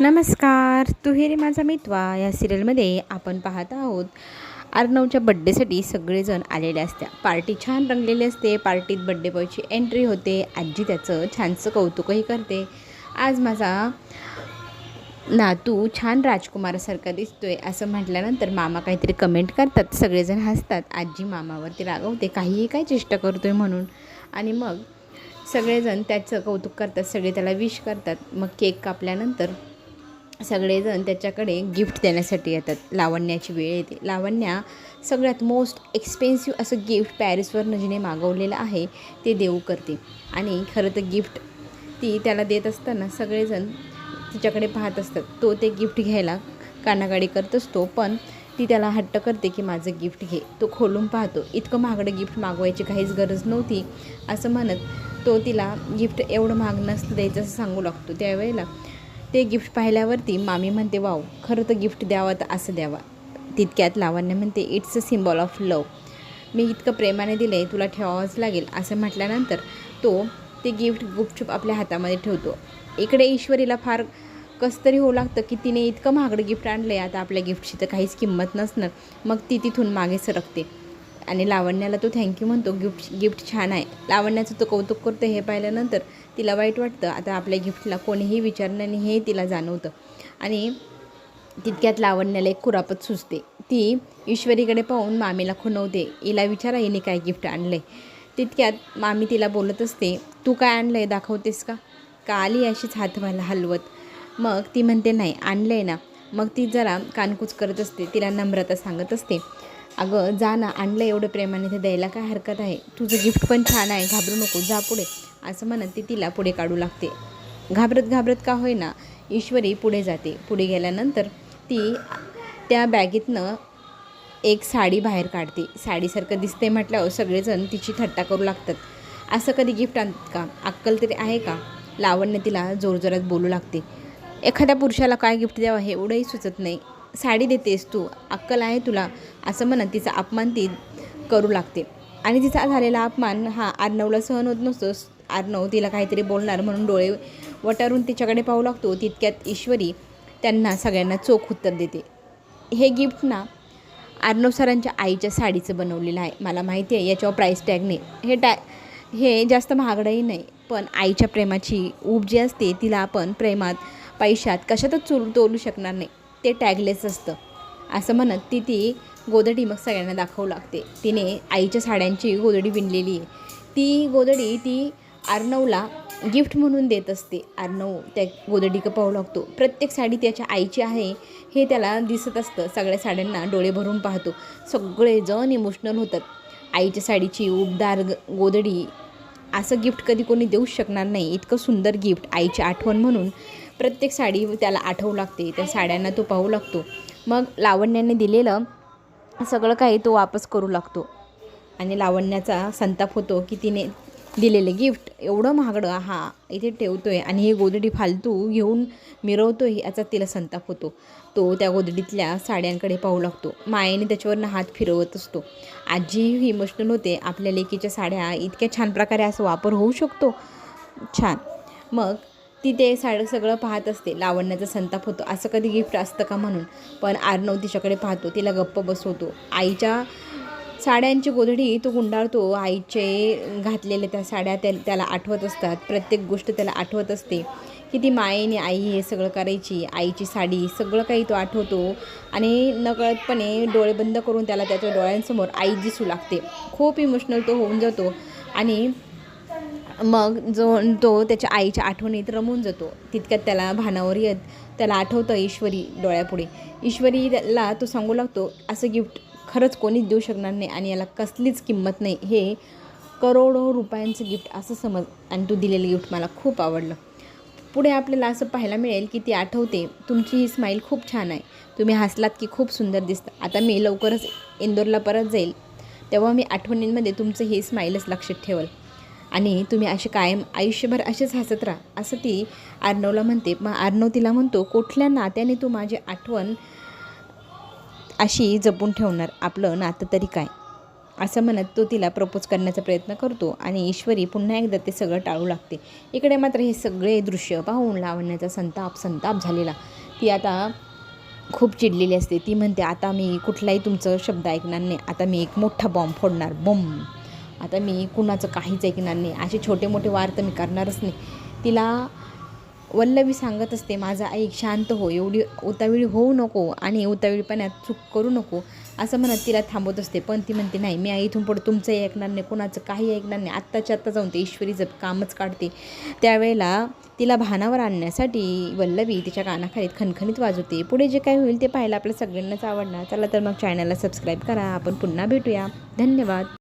नमस्कार तुहेरी माझा मितवा. या सिरियलमध्ये आपण पाहत आहोत अर्णवच्या बड्डेसाठी सगळेजण आलेले असत्या पार्टी छान रंगलेली असते. पार्टीत बड्डे बॉयची एंट्री होते. आजी त्याचं छानसं कौतुकही करते. आज माझा नातू छान राजकुमारासारखा दिसतोय असं म्हटल्यानंतर मामा काहीतरी कमेंट करतात. सगळेजण हसतात. आजी मामावरती रागवते. काहीही काय चेष्टा करतोय म्हणून. आणि मग सगळेजण त्याचं कौतुक करतात. सगळे त्याला विश करतात. मग केक कापल्यानंतर सगळेजण त्याच्याकडे गिफ्ट देण्यासाठी येतात. लावण्याची वेळ येते. लावण्या सगळ्यात मोस्ट एक्सपेन्सिव्ह असं गिफ्ट पॅरिसवरनं जिने मागवलेलं आहे ते देऊ करते. आणि खरं तर गिफ्ट ती त्याला देत असताना सगळेजण तिच्याकडे पाहत असतात. तो ते गिफ्ट घ्यायला कानागाडी करत असतो पण ती त्याला हट्ट करते की माझं गिफ्ट घे. तो खोलून पाहतो. इतकं महागडं गिफ्ट मागवायची काहीच गरज नव्हती असं म्हणत तो तिला गिफ्ट एवढं महाग नसतं द्यायचं असं सांगू लागतो. त्यावेळेला ते गिफ्ट पाहिल्यावरती मामी म्हणते वाव खरं तर गिफ्ट द्यावं तर असं द्यावा. तितक्यात लावण्य म्हणते it's a symbol of love मी इतकं प्रेमाने दिलं आहे तुला ठेवावंच लागेल. असं म्हटल्यानंतर तो ते गिफ्ट गुपचूप आपल्या हातामध्ये ठेवतो. इकडे ईश्वरीला फार कसं तरी होऊ लागतं की तिने इतकं महागडं गिफ्ट आणलं आहे आता आपल्या गिफ्टची तर काहीच किंमत नसणार. मग ती तिथून मागे सरकते. आणि लावण्याला तो थँक्यू म्हणतो. गिफ्ट गिफ्ट छान आहे. लावण्याचं तो कौतुक करतो हे पाहिल्यानंतर तिला वाईट वाटतं. आता आपल्या गिफ्टला कोणीही विचारलं नाही हे तिला जाणवतं. आणि तितक्यात लावण्याला एक कुरापत सुचते. ती ईश्वरीकडे पाहून मामीला खुणवते. हिला विचारा हिने काय गिफ्ट आणलं आहे तितक्यात मामी तिला बोलत असते तू काय आणलं आहे दाखवतेस का? का आली अशीच हात व्हायला हलवत? मग ती म्हणते नाही आणलं आहे ना. मग ती जरा कानकूच करत असते. तिला नम्रता सांगत असते. अगं जा ना आणलं एवढं प्रेमाने ते द्यायला काय हरकत आहे? तुझं गिफ्ट पण छान आहे घाबरू नको जा पुढे. असं म्हणत ती तिला पुढे काढू लागते. घाबरत घाबरत का होईना ईश्वरी पुढे जाते. पुढे गेल्यानंतर ती त्या बॅगेतनं एक साडी बाहेर काढते. साडीसारखं दिसते म्हटल्यावर सगळेजण तिची थट्टा करू लागतात. असं कधी गिफ्ट आणतात का? अक्कल तरी आहे का? लावण्य तिला जोरजोरात बोलू लागते. एखाद्या पुरुषाला काय गिफ्ट द्यावं हे एवढंही सुचत नाही. साडी देतेस तू. अक्कल आहे तुला. असं म्हणत तिचा अपमान ती करू लागते. आणि तिचा झालेला अपमान हा आर्नवला सहन होत नसतो आर्नव तिला काहीतरी बोलणार म्हणून डोळे वटारून तिच्याकडे पाहू लागतो. तितक्यात ईश्वरी त्यांना सगळ्यांना चोख उत्तर देते. हे गिफ्ट ना आर्नव सरांच्या आईच्या साडीचं बनवलेलं आहे. मला माहिती आहे याच्यावर प्राईस टॅगने हे टॅ हे जास्त महागडंही नाही. पण आईच्या प्रेमाची ऊब जी असते तिला आपण प्रेमात पैशात कशातच चोर तोलू शकणार नाही. ते टॅगलेस असतं. असं म्हणत ती ती गोदडी मग सगळ्यांना दाखवू लागते. तिने आईच्या साड्यांची गोदडी विणलेली आहे. ती गोदडी ती आर्नवला गिफ्ट म्हणून देत असते. आर्नव त्या गोदडीकं पाहू लागतो. प्रत्येक साडी त्याच्या आईची आहे हे त्याला दिसत असतं. सगळ्या साड्यांना डोळे भरून पाहतो. सगळेजण इमोशनल होतात. आईच्या साडीची उबदार गोदडी असं गिफ्ट कधी कोणी देऊच शकणार नाही. इतकं सुंदर गिफ्ट आईची आठवण म्हणून प्रत्येक साडी त्याला आठवू लागते त्या साड्यांना तो पाहू लागतो. मग लावण्याने दिलेलं सगळं काही तो वापस करू लागतो. आणि लावण्याचा संताप होतो की तिने दिलेले गिफ्ट एवढं महागडं हा इथे ठेवतो आहे आणि ही गोदडी फालतू घेऊन मिरवतो आहे याचा तिला संताप होतो. तो त्या गोदडीतल्या साड्यांकडे पाहू लागतो. मायेने त्याच्यावरनं हात फिरवत असतो. आजी इमोशनल होते आपल्या लेकीच्या साड्या इतक्या छान प्रकारे असं वापर होऊ शकतो. छान. मग ती ते साडं सगळं पाहत असते. लावण्याचा संताप होतो. असं कधी गिफ्ट असतं का म्हणून? पण आर्नव तिच्याकडे पाहतो. तिला गप्प बसवतो. आईच्या साड्यांची गोधडी तो गुंडाळतो. आईचे घातलेले त्या साड्या त्या त्याला आठवत असतात. प्रत्येक गोष्ट त्याला आठवत असते. की ती मायेने आई हे सगळं करायची. आईची साडी सगळं काही तो आठवतो. आणि नकळतपणे डोळे बंद करून त्याला त्याच्या डोळ्यांसमोर आई दिसू लागते. खूप इमोशनल तो होऊन जातो. आणि मग जो तो त्याच्या आईच्या आठवणीत रमून जातो. तितक्यात त्याला भानावर येत त्याला आठवतं ईश्वरी डोळ्यापुढे. ईश्वरीला तो सांगू लागतो असं गिफ्ट खरंच कोणीच देऊ शकणार नाही आणि याला कसलीच किंमत नाही. हे करोडो रुपयांचं गिफ्ट असं समज आणि तू दिलेलं गिफ्ट मला खूप आवडलं. पुढे आपल्याला असं पाहायला मिळेल की ती आठवते तुमची ही स्माईल खूप छान आहे. तुम्ही हसलात की खूप सुंदर दिसतं. आता मी लवकरच इंदोरला परत जाईल. तेव्हा मी आठवणींमध्ये तुमचं हे स्माईलच लक्षात ठेवलं. आणि तुम्ही असे कायम आयुष्यभर असेच हसत राहा. असं ती आर्नवला म्हणते. मग आर्नव तिला म्हणतो कुठल्या नात्याने तू माझी आठवण अशी जपून ठेवणार? आपलं नातं तरी काय? असं म्हणत तो तिला प्रपोज करण्याचा प्रयत्न करतो आणि ईश्वरी पुन्हा एकदा ते सगळं टाळू लागते. इकडे मात्र हे सगळे दृश्य पाहून लावण्याचा संताप संताप झालेला. ती आता खूप चिडलेली असते. ती म्हणते आता मी कुठलाही तुमचं शब्द ऐकणार नाही. आता मी एक मोठा बॉम्ब फोडणार. बॉम्ब आता मी कुणाचं काहीच ऐकणार नाही. असे छोटे मोठे वार तर मी करणारच नाही. तिला वल्लवी सांगत असते माझा ऐक शांत हो एवढी उतावेळी होऊ नको आणि उताविळीपणात चूक करू नको. असं म्हणत तिला थांबवत असते. पण ती म्हणते नाही मी इथून पुढे तुमचंही ऐकणार नाही कोणाचं काही ऐकणार नाही. आत्ताच्या आत्ता जाऊन ते ईश्वरी जप कामच काढते. त्यावेळेला तिला भानावर आणण्यासाठी वल्लवी तिच्या कानाखालीत खणखणीत वाजवते. पुढे जे काय होईल ते पाहायला आपल्या सगळ्यांनाच आवडणार. चला तर मग चॅनलला सबस्क्राईब करा. आपण पुन्हा भेटूया. धन्यवाद.